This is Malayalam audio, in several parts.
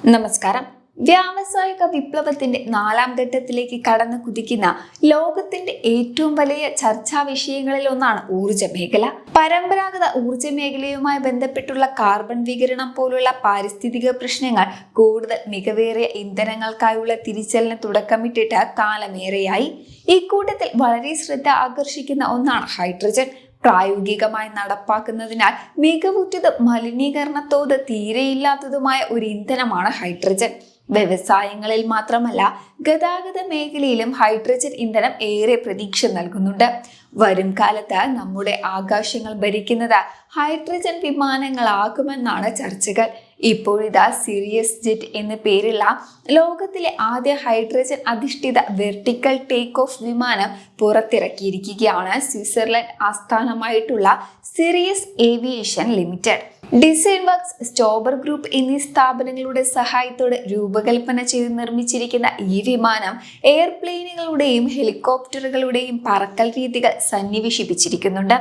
നമസ്കാരം. വ്യാവസായിക വിപ്ലവത്തിന്റെ നാലാം ഘട്ടത്തിലേക്ക് കടന്നു കുതിക്കുന്ന ലോകത്തിന്റെ ഏറ്റവും വലിയ ചർച്ചാ വിഷയങ്ങളിൽ ഒന്നാണ് ഊർജ മേഖല. പരമ്പരാഗത ഊർജ മേഖലയുമായി ബന്ധപ്പെട്ടുള്ള കാർബൺ വികിരണം പോലുള്ള പാരിസ്ഥിതിക പ്രശ്നങ്ങൾ കൂടുതൽ മികവേറിയ ഇന്ധനങ്ങൾക്കായുള്ള തിരിച്ചലിന് തുടക്കമിട്ടിട്ട് കാലമേറെയായി. ഇക്കൂട്ടത്തിൽ വളരെ ശ്രദ്ധ ആകർഷിക്കുന്ന ഒന്നാണ് ഹൈഡ്രജൻ. പ്രായോഗികമായി നടപ്പാക്കുന്നതിനാൽ മികവുറ്റതും മലിനീകരണ തോത് തീരെയില്ലാത്തതുമായ ഒരു ഇന്ധനമാണ് ഹൈഡ്രജൻ. വ്യവസായങ്ങളിൽ മാത്രമല്ല ഗതാഗത മേഖലയിലും ഹൈഡ്രജൻ ഇന്ധനം ഏറെ പ്രതീക്ഷ നൽകുന്നുണ്ട്. വരും കാലത്ത് നമ്മുടെ ആകാശങ്ങൾ ഭരിക്കുന്നത് ഹൈഡ്രജൻ വിമാനങ്ങളാകുമെന്നാണ് ചർച്ചകൾ. ഇപ്പോഴിതാ സിറിയസ് ജെറ്റ് എന്ന പേരുള്ള ലോകത്തിലെ ആദ്യ ഹൈഡ്രജൻ അധിഷ്ഠിത വെർട്ടിക്കൽ ടേക്ക് ഓഫ് വിമാനം പുറത്തിറക്കിയിരിക്കുകയാണ് Switzerland ആസ്ഥാനമായിട്ടുള്ള Sirius aviation limited design works സ്റ്റോബർ group എന്നീ സ്ഥാപനങ്ങളുടെ സഹായത്തോടെ രൂപകൽപ്പന ചെയ്ത് നിർമ്മിച്ചിരിക്കുന്ന ഈ വിമാനം എയർപ്ലെയിനുകളുടെയും ഹെലികോപ്റ്ററുകളുടെയും പറക്കൽ രീതികൾ സന്നിവേശിപ്പിച്ചിരിക്കുന്നുണ്ട്.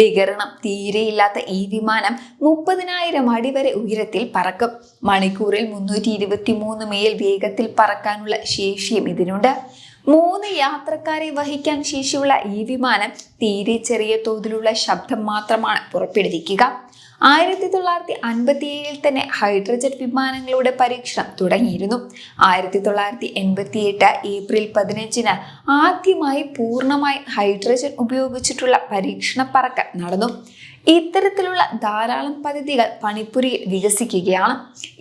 വികരണം തീരെയില്ലാത്ത ഈ വിമാനം മുപ്പതിനായിരം അടി വരെ ഉയരത്തിൽ പറക്കും. മണിക്കൂറിൽ മുന്നൂറ്റി ഇരുപത്തി മൂന്ന് മൈൽ വേഗത്തിൽ പറക്കാനുള്ള ശേഷിയും ഇതിനുണ്ട്. മൂന്ന് യാത്രക്കാരെ വഹിക്കാൻ ശേഷിയുള്ള ഈ വിമാനം തീരെ ചെറിയ തോതിലുള്ള ശബ്ദം മാത്രമാണ് പുറപ്പെടുവിക്കുക. ആയിരത്തി തൊള്ളായിരത്തി അൻപത്തി ഏഴിൽ തന്നെ ഹൈഡ്രജൻ വിമാനങ്ങളുടെ പരീക്ഷണം തുടങ്ങിയിരുന്നു. ആയിരത്തി തൊള്ളായിരത്തി എൺപത്തി എട്ട് ഏപ്രിൽ പതിനഞ്ചിന് ആദ്യമായി പൂർണമായി ഹൈഡ്രജൻ ഉപയോഗിച്ചിട്ടുള്ള പരീക്ഷണ പറക്കൽ നടന്നു. ഇത്തരത്തിലുള്ള ധാരാളം പദ്ധതികൾ പണിപ്പുരിയിൽ വികസിക്കുകയാണ്.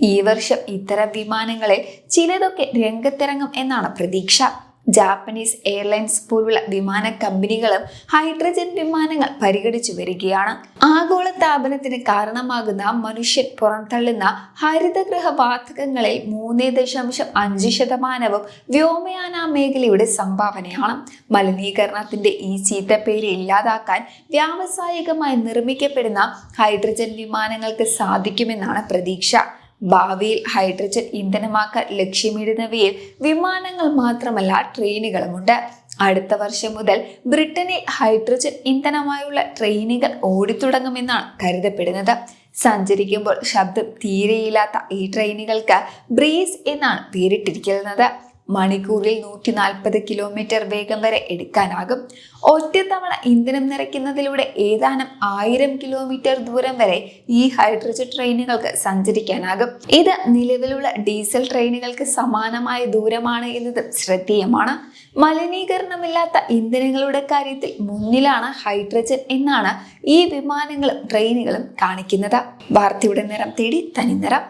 ഈ വർഷം ഇത്തരം വിമാനങ്ങളെ ചിലതൊക്കെ രംഗത്തിറങ്ങും എന്നാണ് പ്രതീക്ഷ. ജാപ്പനീസ് എയർലൈൻസ് പോലുള്ള വിമാന കമ്പനികളും ഹൈഡ്രജൻ വിമാനങ്ങൾ പരിഗണിച്ചു വരികയാണ്. ആഗോള താപനത്തിന് കാരണമാകുന്ന മനുഷ്യൻ പുറന്തള്ളുന്ന ഹരിതഗൃഹ വാതകങ്ങളിൽ മൂന്ന് ദശാംശം അഞ്ച് ശതമാനവും വ്യോമയാന മേഖലയുടെ സംഭാവനയാണ്. മലിനീകരണത്തിന്റെ ഈ ചീത്തപ്പേര് ഇല്ലാതാക്കാൻ വ്യാവസായികമായി നിർമ്മിക്കപ്പെടുന്ന ഹൈഡ്രജൻ വിമാനങ്ങൾക്ക് സാധിക്കുമെന്നാണ് പ്രതീക്ഷ. ഭാവിയിൽ ഹൈഡ്രജൻ ഇന്ധനമാക്കാൻ ലക്ഷ്യമിടുന്നവയിൽ വിമാനങ്ങൾ മാത്രമല്ല ട്രെയിനുകളുമുണ്ട്. അടുത്ത വർഷം മുതൽ ബ്രിട്ടനിൽ ഹൈഡ്രജൻ ഇന്ധനമായുള്ള ട്രെയിനുകൾ ഓടിത്തുടങ്ങുമെന്നാണ് കരുതപ്പെടുന്നത്. സഞ്ചരിക്കുമ്പോൾ ശബ്ദം തീരെയില്ലാത്ത ഈ ട്രെയിനുകൾക്ക് ബ്രീസ് എന്നാണ് പേരിട്ടിരിക്കുന്നത്. മണിക്കൂറിൽ നൂറ്റി നാൽപ്പത് കിലോമീറ്റർ വേഗം വരെ എടുക്കാനാകും. ഒറ്റത്തവണ ഇന്ധനം നിറയ്ക്കുന്നതിലൂടെ ഏതാനും ആയിരം കിലോമീറ്റർ ദൂരം വരെ ഈ ഹൈഡ്രജൻ ട്രെയിനുകൾക്ക് സഞ്ചരിക്കാനാകും. ഇത് നിലവിലുള്ള ഡീസൽ ട്രെയിനുകൾക്ക് സമാനമായ ദൂരമാണ് എന്നത് ശ്രദ്ധേയമാണ്. മലിനീകരണമില്ലാത്ത ഇന്ധനങ്ങളുടെ കാര്യത്തിൽ മുന്നിലാണ് ഹൈഡ്രജൻ എന്നാണ് ഈ വിമാനങ്ങളും ട്രെയിനുകളും കാണിക്കുന്നത്. വാർത്തയുടെ നിറം തേടി തനിനിറം.